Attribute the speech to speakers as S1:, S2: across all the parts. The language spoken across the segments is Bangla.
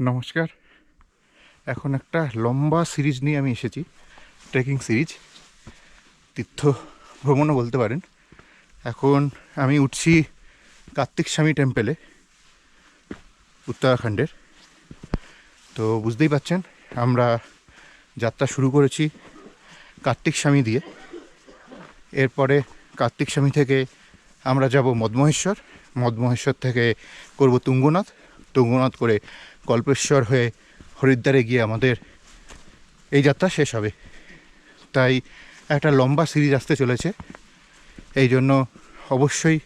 S1: নমস্কার। এখন একটা লম্বা সিরিজ নিয়ে আমি এসেছি, ট্রেকিং সিরিজ। তীর্থ ভ্রমণও বলতে পারেন। এখন আমি উঠছি কার্তিক স্বামী টেম্পেলে, উত্তরাখণ্ডের। তো বুঝতেই পাচ্ছেন, আমরা যাত্রা শুরু করেছি কার্তিক স্বামী দিয়ে। এরপরে কার্তিক স্বামী থেকে আমরা যাব মদমহেশ্বর। মদমহেশ্বর থেকে করব তুঙ্গনাথ। তুঙ্গনাথ করে কল্পেশ্বর হয়ে হরিদ্বারে গিয়ে আমাদের এই যাত্রা শেষ হবে। তাই একটা লম্বা সিরিজ আসতে চলেছে। এই জন্য অবশ্যই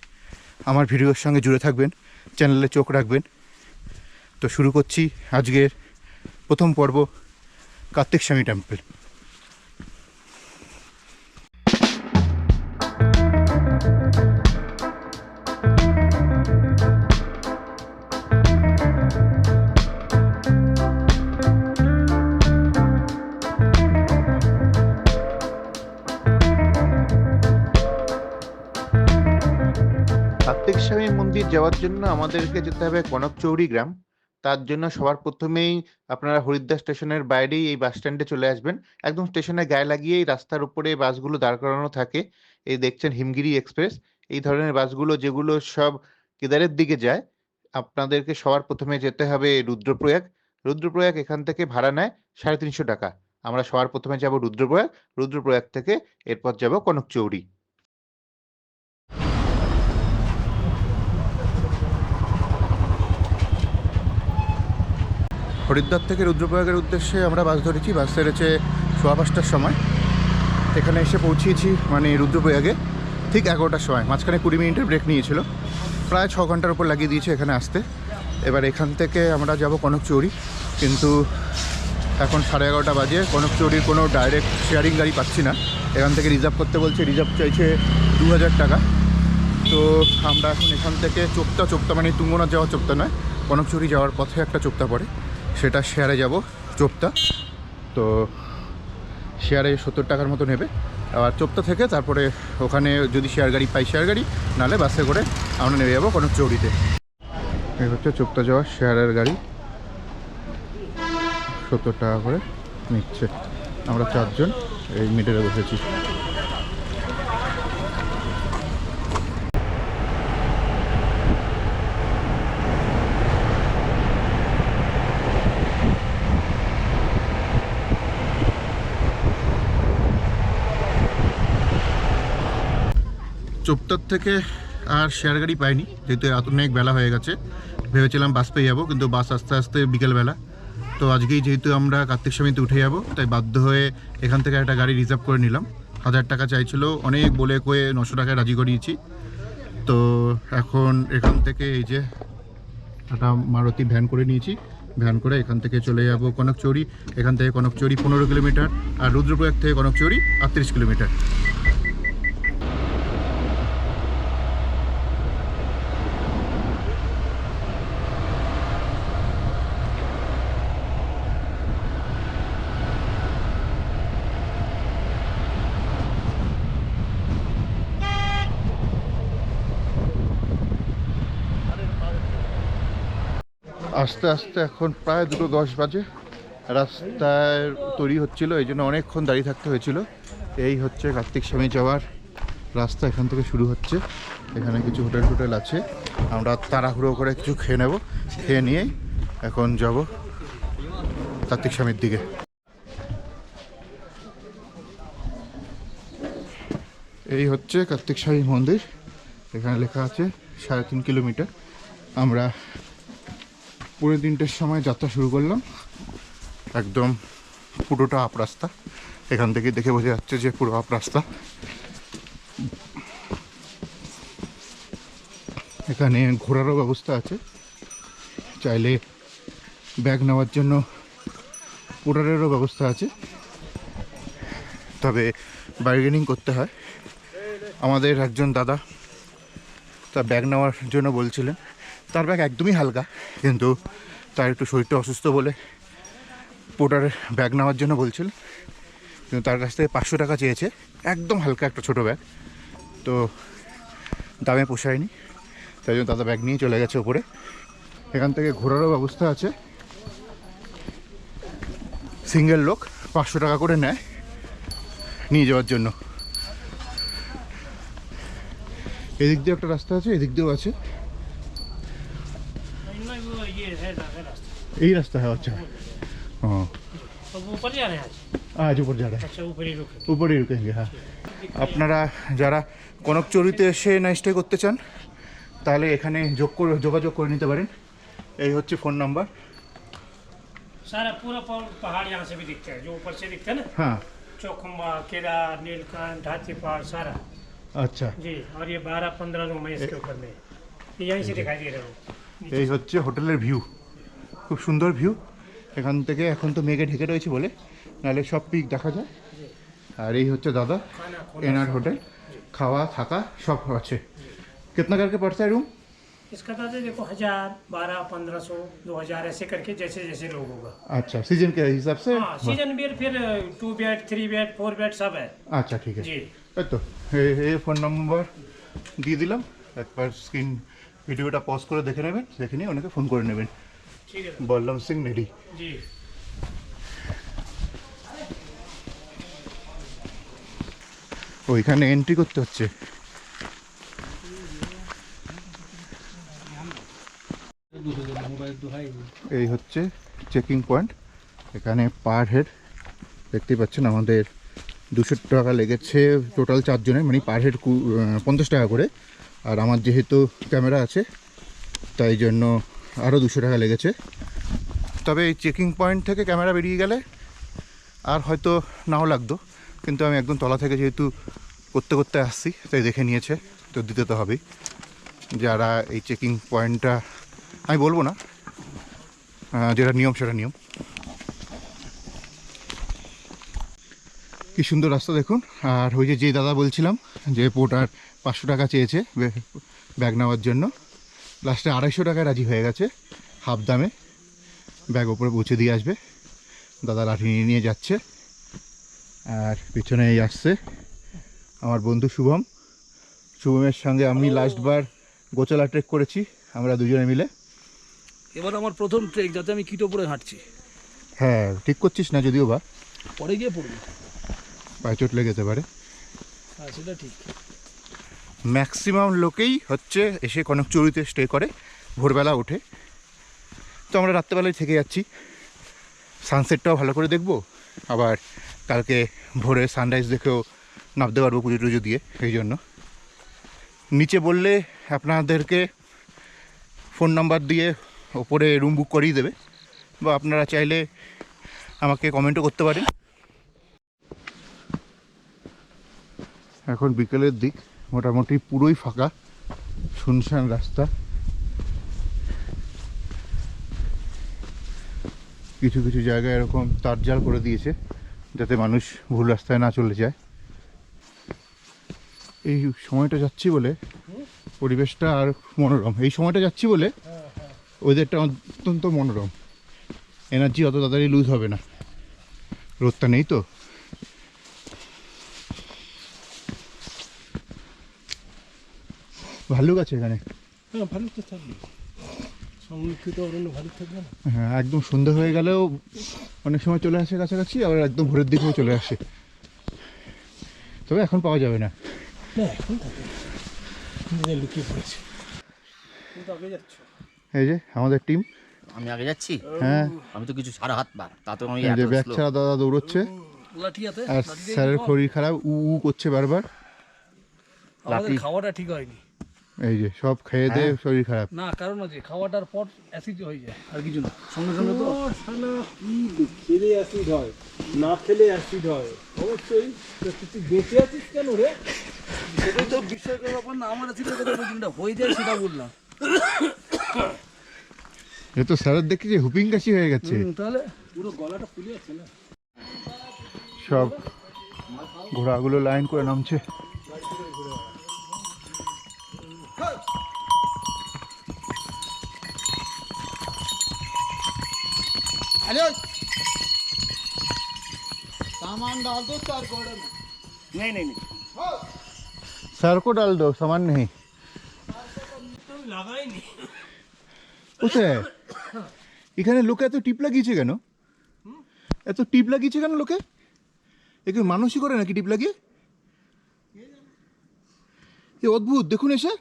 S1: আমার ভিডিওর সঙ্গে জুড়ে থাকবেন, চ্যানেলে চোখ রাখবেন। তো শুরু করছি আজকের প্রথম পর্ব কার্তিক স্বামী টেম্পল জন্য আমাদেরকে যেতে হবে কনকচৌরি গ্রাম। তার জন্য সবার প্রথমেই আপনারা হরিদ্বার স্টেশনের বাইরেই এই বাস স্ট্যান্ডে চলে আসবেন। একদম স্টেশনের গায়ে লাগিয়েই রাস্তার উপরে বাসগুলো দাঁড় করানো থাকে। এই দেখছেন হিমগিরি এক্সপ্রেস এই ধরনের বাসগুলো যেগুলো সব কেদারের দিকে যায়, আপনাদেরকে সবার প্রথমে যেতে হবে রুদ্রপ্রয়াগ। রুদ্রপ্রয়াগ এখান থেকে ভাড়া নেয় সাড়ে তিনশো টাকা। আমরা সবার প্রথমে যাব রুদ্রপ্রয়াগ। রুদ্রপ্রয়াগ থেকে এরপর যাব কনকচৌরি হরিদ্বার থেকে রুদ্রপ্রয়াগের উদ্দেশ্যে আমরা বাস ধরেছি। বাস ছেড়েছে সোয়া পাঁচটার সময়। এখানে এসে পৌঁছিয়েছি মানে রুদ্রপ্রয়াগে ঠিক এগারোটার সময়। মাঝখানে কুড়ি মিনিটের ব্রেক নিয়েছিল। প্রায় ছ ঘণ্টার উপর লাগিয়ে দিয়েছে এখানে আসতে। এবার এখান থেকে আমরা যাব কনকচৌরি। কিন্তু এখন সাড়ে এগারোটা বাজে। কনকচৌরির কোনো ডাইরেক্ট শেয়ারিং গাড়ি পাচ্ছি না। এখান থেকে রিজার্ভ করতে বলছে রিজার্ভ চাইছে দু হাজার টাকা। তো আমরা এখন এখান থেকে চোপতা চোপতা মানে তুঙ্গনাথ যাওয়ার চোপতা নয়, কনকচুরি যাওয়ার পথে একটা চোপতা পড়ে। সেটা শেয়ারে যাব চোপতা তো শেয়ারে সত্তর টাকার মতো নেবে। আর চোপটা থেকে তারপরে ওখানে যদি শেয়ার গাড়ি পাই শেয়ার গাড়ি, নাহলে বাসে করে আমরা নেমে যাব কনকচৌরিতে এই হচ্ছে চোপটা যাওয়ার শেয়ারের গাড়ি। সত্তর টাকা করে নিচ্ছে। আমরা চারজন, এই মিডলে বসেছি। চোপতার থেকে আর শেয়ার গাড়ি পাইনি, যেহেতু এত অনেক বেলা হয়ে গেছে। ভেবেছিলাম বাস পেয়ে যাব, কিন্তু বাস আস্তে আস্তে বিকেলবেলা। তো আজকেই যেহেতু আমরা কার্তিক স্বামীতে উঠে যাব, তাই বাধ্য হয়ে এখান থেকে একটা গাড়ি রিজার্ভ করে নিলাম। হাজার টাকা চাইছিল, অনেক বলে কয়ে নশো টাকায় রাজি করিয়েছি। তো এখন এখান থেকে এই যে একটা মারুতি ভ্যান করে নিয়েছি। ভ্যান করে এখান থেকে চলে যাব কনকচৌরি। এখান থেকে কনকচৌরি পনেরো কিলোমিটার, আর রুদ্রপ্রয়াগ থেকে কনকচৌরি আটত্রিশ কিলোমিটার। আস্তে আস্তে এখন প্রায় দুটো দশ বাজে। রাস্তায় তৈরি হচ্ছিল, এই জন্য অনেকক্ষণ দাঁড়িয়ে থাকতে হয়েছিল। এই হচ্ছে কার্তিক স্বামী যাওয়ার রাস্তা, এখান থেকে শুরু হচ্ছে। এখানে কিছু হোটেল টোটেল আছে। আমরা তাড়াহুড়ো করে কিছু খেয়ে নেব। খেয়ে নিয়ে এখন যাব কার্তিক স্বামীর দিকে। এই হচ্ছে কার্তিক স্বামী মন্দির। এখানে লেখা আছে সাড়ে তিন কিলোমিটার। আমরা পৌনে তিনটের সময় যাত্রা শুরু করলাম। একদম পুরোটা আপ রাস্তা। এখান থেকে দেখে বোঝা যাচ্ছে যে পুরো আপ রাস্তা। এখানে ঘোরারও ব্যবস্থা আছে। চাইলে ব্যাগ নেওয়ার জন্য পোটারেরও ব্যবস্থা আছে। তবে বার্গেনিং করতে হয়। আমাদের একজন দাদা তা ব্যাগ নেওয়ার জন্য বলছিলেন। তার ব্যাগ একদমই হালকা, কিন্তু তার একটু শরীরটা অসুস্থ বলে পোটার ব্যাগ নেওয়ার জন্য বলছিল। কিন্তু তার কাছ থেকে পাঁচশো টাকা চেয়েছে, একদম হালকা একটা ছোটো ব্যাগ। তো দামে পোষায়নি, তাই জন্য দাদা ব্যাগ নিয়ে চলে গেছে ওপরে এখান থেকে ঘোরারও ব্যবস্থা আছে। সিঙ্গেল লোক পাঁচশো টাকা করে নেয় নিয়ে যাওয়ার জন্য। এদিক দিয়ে একটা রাস্তা আছে, এদিক দিয়েও আছে। এই রাস্তা হ্যাঁ আচ্ছা
S2: হ্যাঁ
S1: আজ উপর
S2: যাড়ে
S1: উপরেই রুকেনি হ্যাঁ আপনারা যারা কনক চরিতে এসে নাইস্টে করতে চান তাহলে এখানে যোগ করে যোগাযোগ করে নিতে পারেন এই হচ্ছে ফোন নাম্বার এই হচ্ছে হোটেলের ভিউ খুব সুন্দর ভিউ এখান থেকে এখন তো মেঘে ঢেকে রয়েছে বলে নাহলে সব পিক দেখা যায় আর এই হচ্ছে দাদা
S2: खाना
S1: এনার হোটেল খাওয়া থাকা সব আছে कितना करके पड़ता है रूम
S2: इसका दादा देखो हजार बारह पंद्रह सौ दो हजार ऐसे करके जैसे जैसे लोग होगा
S1: अच्छा सीजन के हिसाब से
S2: हाँ सीजन बियर फिर two bed three bed four bed सब है
S1: আচ্ছা ঠিক আছে
S2: जी
S1: এই তো এই- এই ফোন নম্বর দিয়ে দিলাম একবার স্ক্রিন ভিডিওটা পজ করে দেখে নেবেন দেখে নিয়ে ওনাকে ফোন করে নেবেন
S2: ठीक है
S1: বললাম সিং নেডি ওইখানে এন্ট্রি করতে হচ্ছে। এই হচ্ছে চেকিং পয়েন্ট এখানে পার হেড দেখতেই পাচ্ছেন আমাদের দুশো টাকা লেগেছে টোটাল চারজনের মানে পার হেড পঞ্চাশ টাকা করে। আর আমার যেহেতু ক্যামেরা আছে তাই জন্য আরও দুশো টাকা লেগেছে। তবে এই চেকিং পয়েন্ট থেকে ক্যামেরা বেরিয়ে গেলে আর হয়তো নাও লাগতো। কিন্তু আমি একদম তলা থেকে যেহেতু করতে করতে আসছি, তাই দেখে নিয়েছে, তো দিতে তো হবেই। যারা এই চেকিং পয়েন্টটা আমি বলব না যেটা নিয়ম সেটা নিয়ম। কি সুন্দর রাস্তা দেখুন। আর ওই যে যে দাদা বলছিলাম যে পোর্টার পাঁচশো টাকা চেয়েছে ব্যাগ নেওয়ার জন্য। লাস্টে আড়াইশো টাকায় রাজি হয়ে গেছে হাফ দামে। ব্যাগ ওপরে পৌঁছে দিয়ে আসবে। দাদা লাঠি নিয়ে নিয়ে যাচ্ছে। আর পিছনে এই আসছে আমার বন্ধু শুভম। শুভমের সঙ্গে আমি লাস্টবার গোচলা ট্রেক করেছি আমরা দুজনে মিলে।
S3: এবার আমার প্রথম ট্রেক যাতে আমি কিটো পরে হাঁটছি।
S1: হ্যাঁ ঠিক করছিস না যদিও বা।
S3: পরে গিয়ে পড়ব।
S1: পায়ে চোট লেগে যেতে পারে
S3: হ্যাঁ সেটা ঠিক।
S1: ম্যাক্সিমাম লোকেই হচ্ছে এসে কনক কনকচুরিতে স্টে করে, ভোরবেলা ওঠে। তো আমরা রাত্রেবেলায় থেকে যাচ্ছি। সানসেটটাও ভালো করে দেখব। আবার কালকে ভোরে সানরাইজ দেখেও নামতে পারব পুজো টুজো দিয়ে সেই জন্য। নিচে বললে আপনাদেরকে ফোন নাম্বার দিয়ে ওপরে রুম বুক করিয়ে দেবে। বা আপনারা চাইলে আমাকে কমেন্টও করতে পারেন। এখন বিকেলের দিক। মোটামুটি পুরোই ফাঁকা। শুনশান রাস্তা। কিছু কিছু জায়গায় এরকম তারজাল করে দিয়েছে, যাতে মানুষ ভুল রাস্তায় না চলে যায়। এই সময়টা যাচ্ছি বলে পরিবেশটা আর মনোরম। এই সময়টা যাচ্ছি বলে ওয়েদারটা অত্যন্ত মনোরম। এনার্জি অত তাড়াতাড়ি লুজ হবে না। রোদটা নেই তো? ভাল্লুক আছে এখানে?
S2: হ্যাঁ ভালো তো থাকবে সংরক্ষিত অরণ্য ভালো থাকবে না?
S1: হ্যাঁ একদম সন্ধ্যা হয়ে গেলেও অনেক সময় চলে আসে কাছাকাছি আবার একদম ভোরের দিকেও চলে আসে। তবে এখন পাওয়া যাবে না।
S2: না এখন থাকে লুকিয়ে পড়েছে। কিন্তু আগে যাচ্ছ।
S1: এই যে আমাদের টিম।
S4: আমি আগে যাচ্ছি?
S1: হ্যাঁ।
S4: আমি তো কিছু সারা হাত পা তা তো আমি
S1: যে ব্যাগ ছাড়া দাদা দৌড়চ্ছে। আর স্যারের শরীর খারাপ উ উ করছে বারবার।
S3: খাওয়াটা ঠিক হয়নি।
S1: এই যে সব খেয়ে দিয়ে শরীর খারাপ।
S3: না কারণ আছে খাওয়াটার পর অ্যাসিড হয়ে যায় আর কিছু না। সঙ্গে সঙ্গে তো
S5: খেলে অ্যাসিড হয়? না খেলে অ্যাসিড হয়। অবশ্যই তুই বেঁচে আছিস কেন রে?
S3: সেটাই তো বিষয়টার ব্যাপার না আমার অ্যাসিডের কথা বলছি হয়ে যায় সেটা বললাম।
S1: এ তো স্যারের দেখি যে হুপিং কাশি হয়ে গেছে।
S3: তাহলে
S5: পুরো গলাটা ফুলে আছে না?
S1: সব ঘোড়াগুলো লাইন করে নামছে।
S2: नहीं नहीं नहीं
S1: सर को डाल दो सामान नहीं
S2: तो लगा ही नहीं
S1: কোথায় এখানে লোকে এত টিপ লাগিয়েছে কেন এত টিপ লাগিয়েছে কেন লোকে একে মানুষই করে নাকি টিপ লাগিয়ে এ অদ্ভুত দেখুন এসে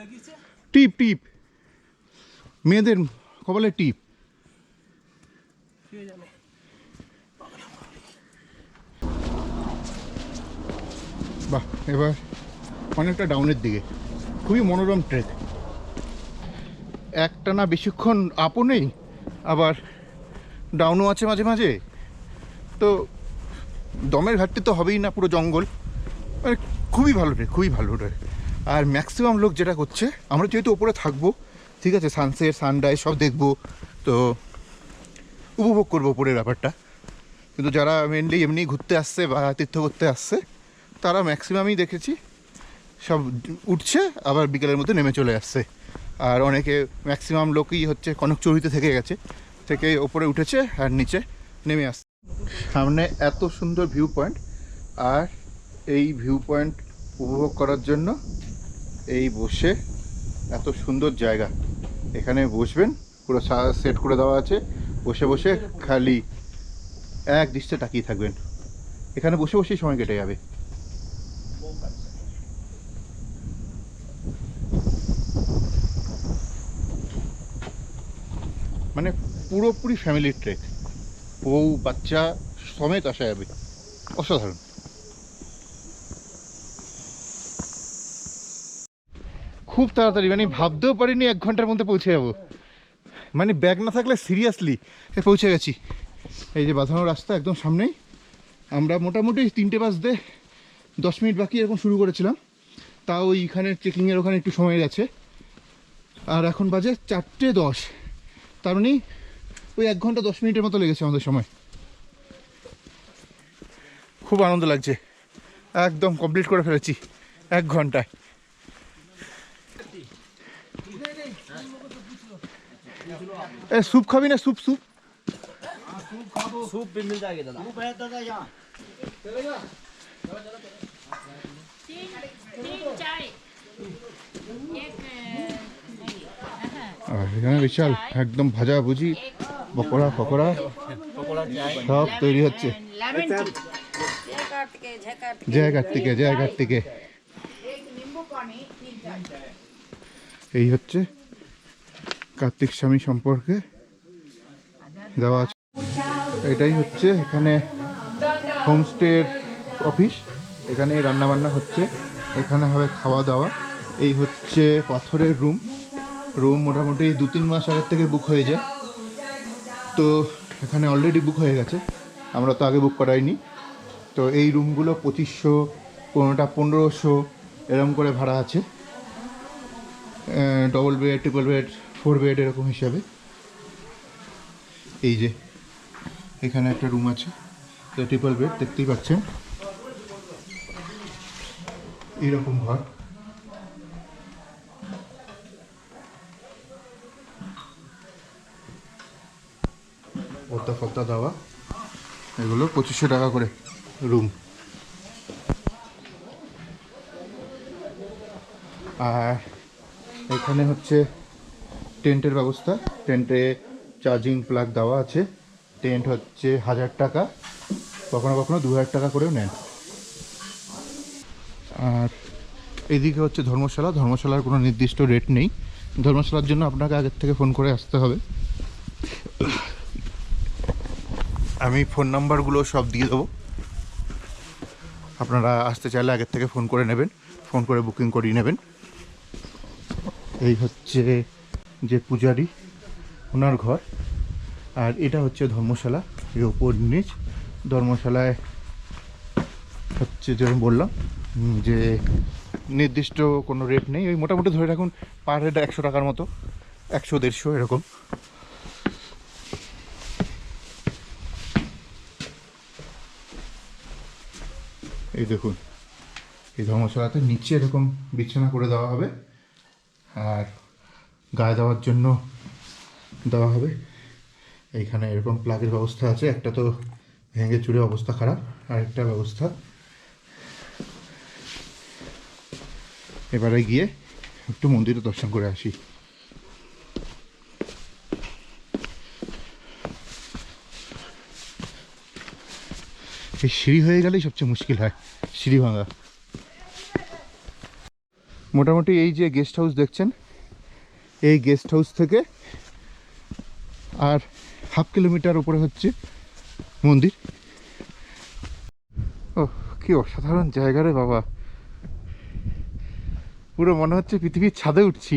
S2: লাগিয়েছে?
S1: টিপ টিপ। মেয়েদের কপালে টিপ। বাহ এবার অনেকটা ডাউনের দিকে। খুবই মনোরম ট্রেক একটা না বেশিক্ষণ আপও নেই আবার ডাউনও আছে মাঝে মাঝে। তো দমের ঘাটতি তো হবেই না পুরো জঙ্গল। খুবই ভালো ট্রেক খুবই ভালো ট্রেক আর ম্যাক্সিমাম লোক যেটা করছে, আমরা যেহেতু ওপরে থাকব, ঠিক আছে সানসেট সানরাইজ সব দেখব, তো উপভোগ করব ওপরের ব্যাপারটা। কিন্তু যারা মেনলি এমনি ঘুরতে আসছে বা তীর্থ করতে আসছে, তারা ম্যাক্সিমামই দেখেছি, সব উঠছে, আবার বিকেলের মধ্যে নেমে চলে আসছে। আর অনেকে ম্যাক্সিমাম লোকই হচ্ছে কনকচুরিতে থেকে গেছে, থেকে ওপরে উঠেছে আর নিচে নেমে আসছে। সামনে এত সুন্দর ভিউ পয়েন্ট আর এই ভিউ পয়েন্ট উপভোগ করার জন্য এই বসে এত সুন্দর জায়গা। এখানে বসবেন, পুরো সেট করে দেওয়া আছে। বসে বসে খালি এক দৃষ্টে তাকিয়ে থাকবেন। এখানে বসে বসেই সময় কেটে যাবে। মানে পুরোপুরি ফ্যামিলির ট্রেক বউ, বাচ্চা সমেত আসা যাবে। অসাধারণ। খুব তাড়াতাড়ি মানে ভাবতেও পারিনি এক ঘণ্টার মধ্যে পৌঁছে যাব। মানে ব্যাগ না থাকলে সিরিয়াসলি পৌঁছে গেছি। এই যে বাঁধানো রাস্তা একদম সামনেই। আমরা মোটামুটি তিনটে বাজতে দশ মিনিট বাকি এরকম শুরু করেছিলাম। তাও ওইখানে চেকিংয়ের ওখানে একটু সময় গেছে। আর এখন বাজে চারটে দশ। তার মানে ওই এক ঘণ্টা দশ মিনিটের মতো লেগেছে আমাদের সময়। খুব আনন্দ লাগছে। একদম কমপ্লিট করে ফেলেছি। এক ঘন্টায়। এ স্যুপ খাবি না স্যুপ স্যুপ
S3: सूप भी मिल जाएगा दादा
S6: तीन तीन चाय एक
S1: আর এখানে বিশাল একদম ভাজা ভুজি পকোড়া ফকোড়া সব তৈরি হচ্ছে
S6: लेमन जय कार्तिके जय कार्तिके
S1: জয় কার্তিকে জয় কার্তিকে
S6: एक नींबू पानी तीन चाय
S1: এই হচ্ছে কার্তিক স্বামী সম্পর্কে দেওয়া আছে। এটাই হচ্ছে এখানে হোমস্টের অফিস। এখানে রান্নাবান্না হচ্ছে। এখানে হবে খাওয়া দাওয়া এই হচ্ছে পাথরের রুম। রুম মোটামুটি দু তিন মাস আগের থেকে বুক হয়ে যায়। তো এখানে অলরেডি বুক হয়ে গেছে। আমরা তো আগে বুক করাইনি। তো এই রুমগুলো পঁচিশশো, কোনোটা পনেরোশো এরকম করে ভাড়া আছে। Double bed triple bed four bed এরকম হিসাবে। এই যে, এখানে একটা রুম আছে তো ট্রিপল বেড দেখতেই পাচ্ছেন। এইরকম ঘর। পদ্মা ফদ্দা দেওয়া। এগুলো পঁচিশশো টাকা করে রুম আর এখানে হচ্ছে টেন্টের ব্যবস্থা। টেন্টে চার্জিং প্লাগ দেওয়া আছে। টেন্ট হচ্ছে হাজার টাকা। কখনো কখনো দু হাজার টাকা করেও নেন। আর এদিকে হচ্ছে ধর্মশালা। ধর্মশালার কোনো নির্দিষ্ট রেট নেই। ধর্মশালার জন্য আপনাকে আগের থেকে ফোন করে আসতে হবে। আমি ফোন নাম্বারগুলো সব দিয়ে দেবো। আপনারা আসতে চাইলে আগের থেকে ফোন করে নেবেন। ফোন করে বুকিং করিয়ে নেবেন। এই হচ্ছে যে পূজারি, ওনার ঘর। আর এটা হচ্ছে ধর্মশালা, এর ওপর নিচ। ধর্মশালায় হচ্ছে যেরকম বললাম যে নির্দিষ্ট কোনো রেট নেই। ওই মোটামুটি ধরে রাখুন পার হেড একশো টাকার মতো, একশো দেড়শো এরকম। এই দেখুন, এই ধর্মশালাতে নিচে এরকম বিছানা করে দেওয়া হবে। আর গায়ে দেওয়ার জন্য দেওয়া হবে। এইখানে এরকম প্লাগের ব্যবস্থা আছে। একটা তো ভেঙে চুরে অবস্থা খারাপ আর একটা ব্যবস্থা। এবারে গিয়ে একটু মন্দিরে দর্শন করে আসি। এই সিঁড়ি হয়ে গেলেই সবচেয়ে মুশকিল হয়, সিঁড়ি ভাঙা। মোটামুটি এই যে গেস্ট হাউস দেখছেন এই গেস্ট হাউস থেকে আর হাফ কিলোমিটার উপরে হচ্ছে মন্দির। ও কি অসাধারণ জায়গা রে বাবা। পুরো মনে হচ্ছে পৃথিবীর ছাদে উঠছি।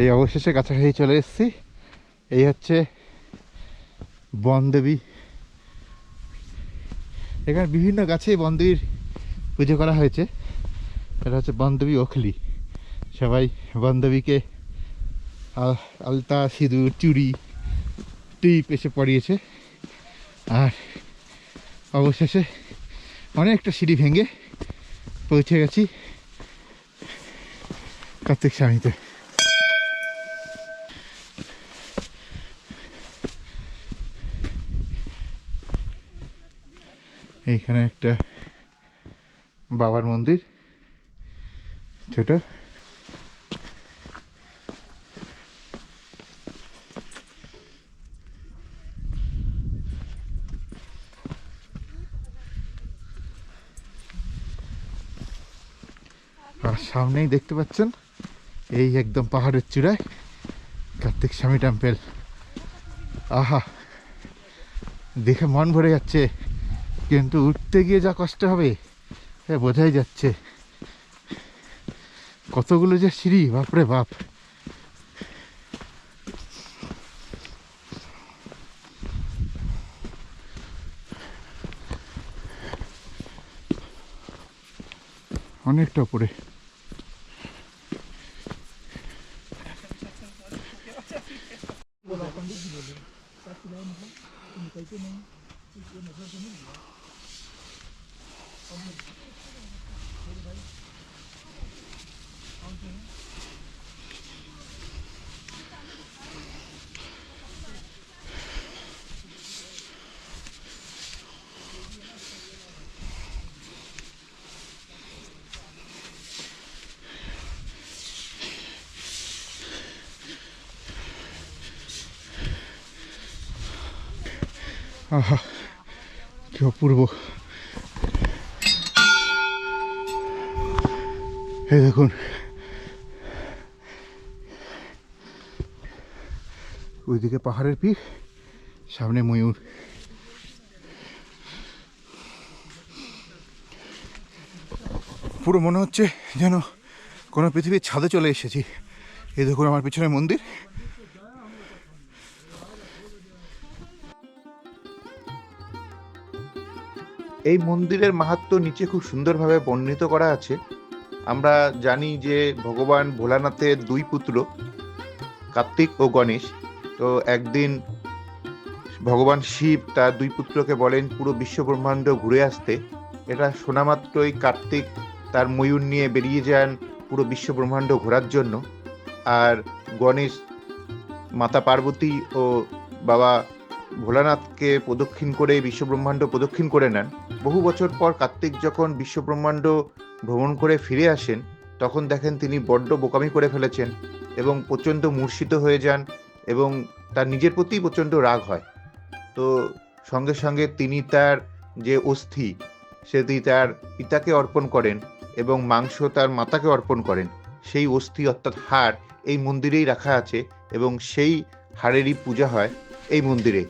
S1: এই অবশেষে কাছাকাছি চলে এসেছি। এই হচ্ছে বনদেবী। এখানে বিভিন্ন গাছে বনদেবীর পুজো করা হয়েছে। এটা হচ্ছে বনদেবী ওখলি। সবাই বনদেবীকে আল- আলতা, সিঁদুর, চুড়ি, টিপ এসে পরিয়েছে। আর অবশেষে অনেকটা সিঁড়ি ভেঙে পৌঁছে গেছি কার্তিক স্বামীতে। এইখানে একটা বাবার মন্দির, ছোট। আর সামনেই দেখতে পাচ্ছেন, এই একদম পাহাড়ের চূড়ায় কার্তিক স্বামী টেম্পেল। আহা, দেখে মন ভরে যাচ্ছে। কিন্তু উঠতে গিয়ে যা কষ্ট হবে হ্যাঁ বোঝাই যাচ্ছে। কতগুলো যে সিঁড়ি, বাপরে বাপ। অনেকটা উপরে। আহা, কি অপূর্ব। এই দেখুন। ওইদিকে পাহাড়ের পিক সামনে ময়ূর। পুরো মনে হচ্ছে যেন কোনো পৃথিবীর ছাদে চলে এসেছি। এই দেখুন আমার পিছনে মন্দির। এই মন্দিরের মাহাত্ম্য নিচে খুব সুন্দরভাবে বর্ণিত করা আছে। আমরা জানি যে ভগবান ভোলানাথের দুই পুত্র, কার্তিক ও গণেশ। তো একদিন ভগবান শিব তার দুই পুত্রকে বলেন, পুরো বিশ্ব ব্রহ্মাণ্ড ঘুরে আসতে। এটা শোনা মাত্রই কার্তিক তার ময়ূর নিয়ে বেরিয়ে যান পুরো বিশ্ব ব্রহ্মাণ্ড ঘোরার জন্য। আর গণেশ, মাতা পার্বতী ও বাবা ভোলানাথকে প্রদক্ষিণ করে, বিশ্বব্রহ্মাণ্ড প্রদক্ষিণ করে নেন। বহু বছর পর কার্তিক যখন বিশ্বব্রহ্মাণ্ড ভ্রমণ করে ফিরে আসেন, তখন দেখেন তিনি বড্ড বোকামি করে ফেলেছেন এবং প্রচণ্ড মূর্ছিত হয়ে যান এবং তার নিজের প্রতি প্রচণ্ড রাগ হয়। তো সঙ্গে সঙ্গে তিনি তার যে অস্থি, সেটি তার পিতাকে অর্পণ করেন এবং মাংস তার মাতাকে অর্পণ করেন। সেই অস্থি অর্থাৎ হাড় এই মন্দিরেই রাখা আছে এবং সেই হাড়েরই পূজা হয়। এই মন্দিরে।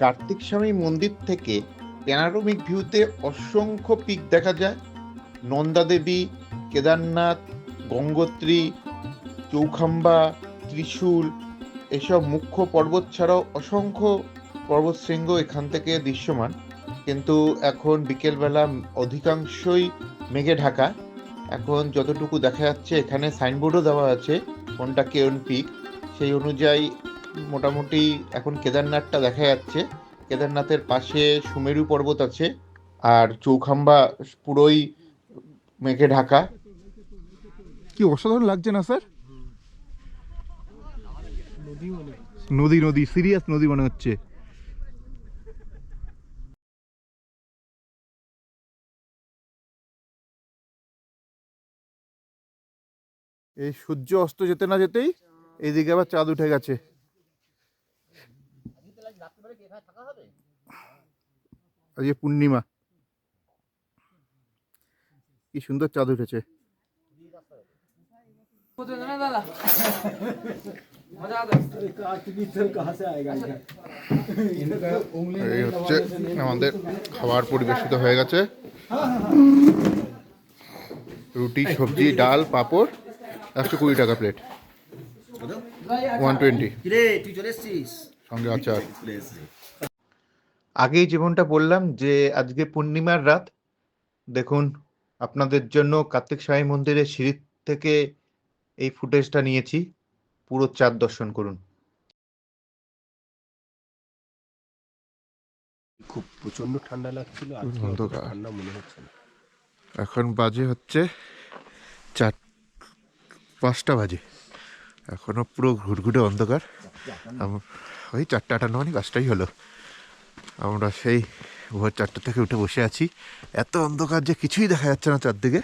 S1: কার্তিক স্বামী মন্দির থেকে প্যানারোমিক ভিউতে অসংখ্য পিক দেখা যায়। নন্দা দেবী, কেদারনাথ, গঙ্গোত্রী, চৌখাম্বা, ত্রিশূল এসব মুখ্য পর্বত ছাড়াও অসংখ্য পর্বতশৃঙ্গ এখান থেকে দৃশ্যমান। কিন্তু এখন বিকেলবেলা অধিকাংশই মেঘে ঢাকা। এখন যতটুকু দেখা যাচ্ছে, এখানে সাইনবোর্ডও দেওয়া আছে, কোনটা কেউন পিক। সেই অনুযায়ী মোটামুটি এখন কেদারনাথটা দেখা যাচ্ছে। কেদারনাথের পাশে সুমেরু পর্বত আছে, আর চৌখাম্বা পুরোই মেঘে ঢাকা। কি অসাধারণ লাগছে না, স্যার?
S2: নদী
S1: নদী সিরিয়াস নদী মনে হচ্ছে। এই সূর্য অস্ত যেতে না যেতেই এইদিকে আবার চাঁদ উঠে গেছে। আজকে পূর্ণিমা। কি সুন্দর চাঁদ উঠেছে।
S5: দাদা?
S1: এই হচ্ছে আমাদের খাবার পরিবেশিত হয়ে গেছে। রুটি সবজি ডাল পাঁপড় একশো কুড়ি টাকা প্লেট ওয়ান টোয়েন্টি সঙ্গে আচার। আগেই জীবনটা বললাম যে আজকে পূর্ণিমার রাত। দেখুন আপনাদের জন্য কার্তিক সাই মন্দিরের সিঁড়ি থেকে এই ফুটেজটা নিয়েছি। পুরো চাঁদ দর্শন করুন।
S2: খুব প্রচণ্ড ঠান্ডা লাগছিল
S1: অন্ধকার।
S2: ঠান্ডা মনে হচ্ছে না।
S1: এখন বাজে হচ্ছে চার পাঁচটা বাজে। এখনও পুরো ঘুরঘুরে অন্ধকার। ওই চারটে আটান্ন মানে পাঁচটাই হলো। আমরা সেই ভোর চারটে থেকে উঠে বসে আছি। এত অন্ধকার যে কিছুই দেখা যাচ্ছে না চারদিকে।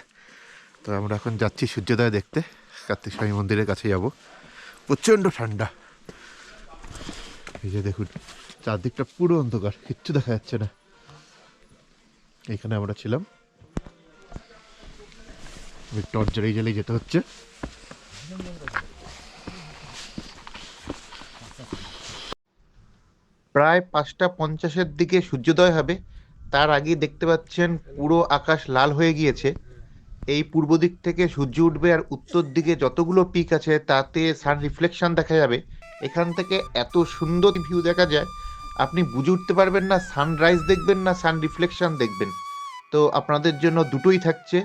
S1: তো আমরা এখন যাচ্ছি সূর্যোদয় দেখতে। কার্তিক স্বামী মন্দিরের কাছে যাব। প্রচণ্ড ঠান্ডা। এই যে দেখুন, চারদিকটা পুরো অন্ধকার, কিচ্ছু দেখা যাচ্ছে না। এখানে আমরা ছিলাম। টর্চ জ্বালিয়ে যেতে হচ্ছে। প্রায় পাঁচটা পঞ্চাশের দিকে সূর্যোদয় হবে। তার আগে দেখতে পাচ্ছেন পুরো আকাশ লাল হয়ে গিয়েছে। এই পূর্ব দিক থেকে সূর্য উঠবে আর উত্তর দিকে যতগুলো পিক আছে তাতে সান রিফ্লেকশন দেখা যাবে। এখান থেকে এত সুন্দর ভিউ দেখা যায়। আপনি বুঝে উঠতে পারবেন না সানরাইজ দেখবেন না সান রিফ্লেকশন দেখবেন। তো আপনাদের জন্য দুটোই থাকছে।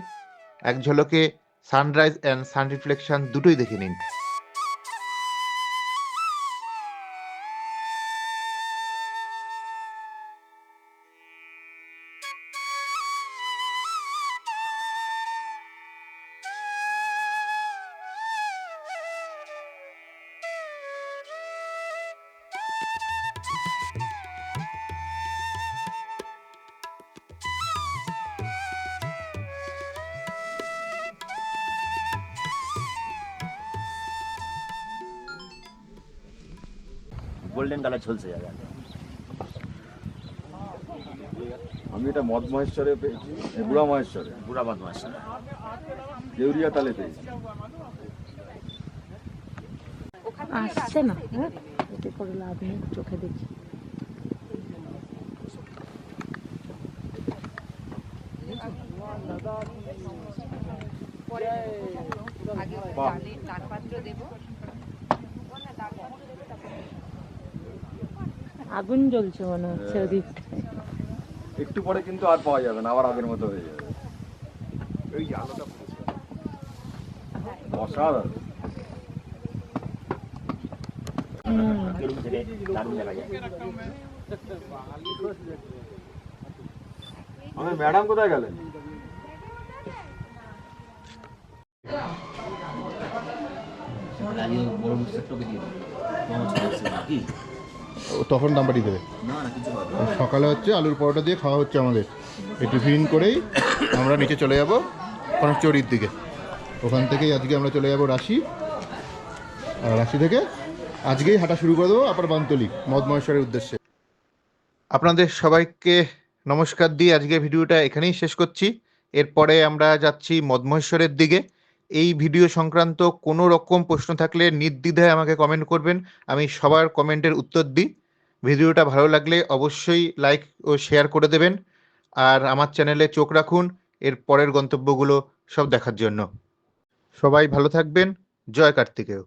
S1: এক ঝলকে সানরাইজ অ্যান্ড সান রিফ্লেকশন দুটোই দেখে নিন।
S4: ঝলসে যাবে
S7: আমি এটা মদ মহেশ্বরে পেয়েছি বুড়া মহেশ্বরে
S4: পুরা বদমাস
S7: দেউরিয়া তালে পেয়েছি।
S8: আসছে না হ্যাঁ? এতে করে লাভ নেই চোখে দেখি।
S6: তার পাত্র দেবো
S8: আগুন জ্বলছে মনে হচ্ছে ওদিকটায়।
S7: একটু পরে কিন্তু আর পাওয়া যাবে না আবার আগের মতো হয়ে যাবে। আমাদের ম্যাডাম কোথায় গেলেন?
S4: দিয়ে দেবো
S1: তখন নাম্বারই দেবে।
S4: না না কিছু হবে না।
S1: সকালে হচ্ছে আলুর পরোটা দিয়ে খাওয়া হচ্ছে আমাদের। এই টিফিন করেই আমরা নিচে চলে যাব কনকচুরির দিকে। ওখান থেকেই আজকে আমরা চলে যাব রাশি আর রাশি থেকে আজকেই হাঁটা শুরু করে দেবো আবার বান্তলি মদ মহেশ্বরের উদ্দেশ্যে। আপনাদের সবাইকে নমস্কার দিয়ে আজকে ভিডিওটা এখানেই শেষ করছি। এরপরে আমরা যাচ্ছি মদমহেশ্বরের দিকে। এই ভিডিও সংক্রান্ত কোনো রকম প্রশ্ন থাকলে নির্দ্বিধায় আমাকে কমেন্ট করবেন। আমি সবার কমেন্টের উত্তর দিই। ভিডিওটা ভালো লাগলে অবশ্যই লাইক ও শেয়ার করে দেবেন। আর আমার চ্যানেলে চোখ রাখুন। এর পরের গন্তব্যগুলো সব দেখার জন্য। সবাই ভালো থাকবেন। জয় কার্তিকেয়।